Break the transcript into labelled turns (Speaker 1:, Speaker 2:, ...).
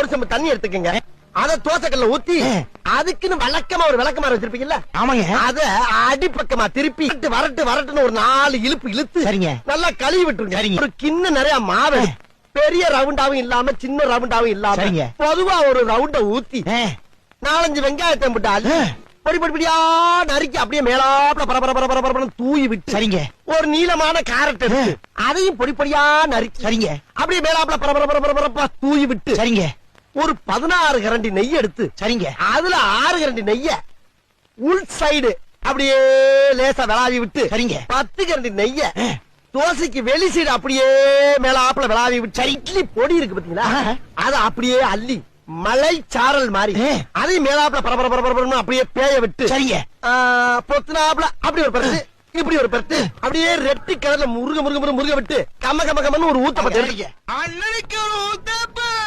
Speaker 1: ஒரு செம்பு தண்ணி எடுத்துக்கங்க. அத தோசைக்கல்ல ஊத்தி அதுக்குன்னு வழக்கமா ஒரு விளக்கமாறு வச்சிருப்பீங்கல்ல?
Speaker 2: ஆமாங்க.
Speaker 1: அத அடிப்பக்கமா திருப்பி வரட்டு, வரட்டு வரட்டுன்னு ஒரு நாலு இழுப்பு இழுத்து
Speaker 2: சரிங்க.
Speaker 1: நல்லா கழுவி விட்டுருங்க.
Speaker 2: சரிங்க.
Speaker 1: ஒரு கிண்ண நிறைய மாவு பெரிய ரவுண்டாவும் இல்லாம சின்ன ரவுண்டாவும் இல்லாம. பொதுவா ஒரு ரவுண்ட ஊத்தி நாலஞ்சு வெங்காயத்தை போட்டு அள்ளி
Speaker 2: ஆ.
Speaker 1: பொடி பொடி பொடியா நறுக்கி அப்படியே மேலாப்ல பர பர பர பர பரபரன்னு தூவி விட்டு
Speaker 2: சரிங்க.
Speaker 1: ஒரு நீளமான கேரட் அதையும் பொடி பொடியா நறுக்கி
Speaker 2: சரிங்க.
Speaker 1: அப்படியே மேலாப்ல பர பர பர பர பரப்பா தூவி விட்டு
Speaker 2: சரிங்க.
Speaker 1: ஒரு பதினாறு கரண்டி நெய் எடுத்து
Speaker 2: சரிங்க
Speaker 1: அதுல ஆறு கரண்டி நெய்ய உள் சைடு அப்படியே லேசா விளாவி விட்டு
Speaker 2: சரிங்க.
Speaker 1: பத்து கரண்டி நெய்ய தோசைக்கு வெளி சைடு அப்படியே மேல ஆப்பிள விளாவி விட்டு சரி, இட்லி பொடி இருக்கு பாத்தீங்களா. அத அப்படியே அள்ளி மலை சாரல் மாதிரி. அதையும் மேலாப்ல பர பர பர பரபரன்னு அப்படியே பேய விட்டு
Speaker 2: சரிங்க
Speaker 1: பொத்துனாப்ல அப்படி ஒரு பருத்து இப்படி ஒரு பருத்து அப்படியே ரெட்டி கலர்ல முருக முருக முருக முருக விட்டு கம்ம கம்ம கம்மன்னு ஒரு ஊத்த பத்தி
Speaker 2: அண்ணனுக்கு ஒரு ஊத்தப்பு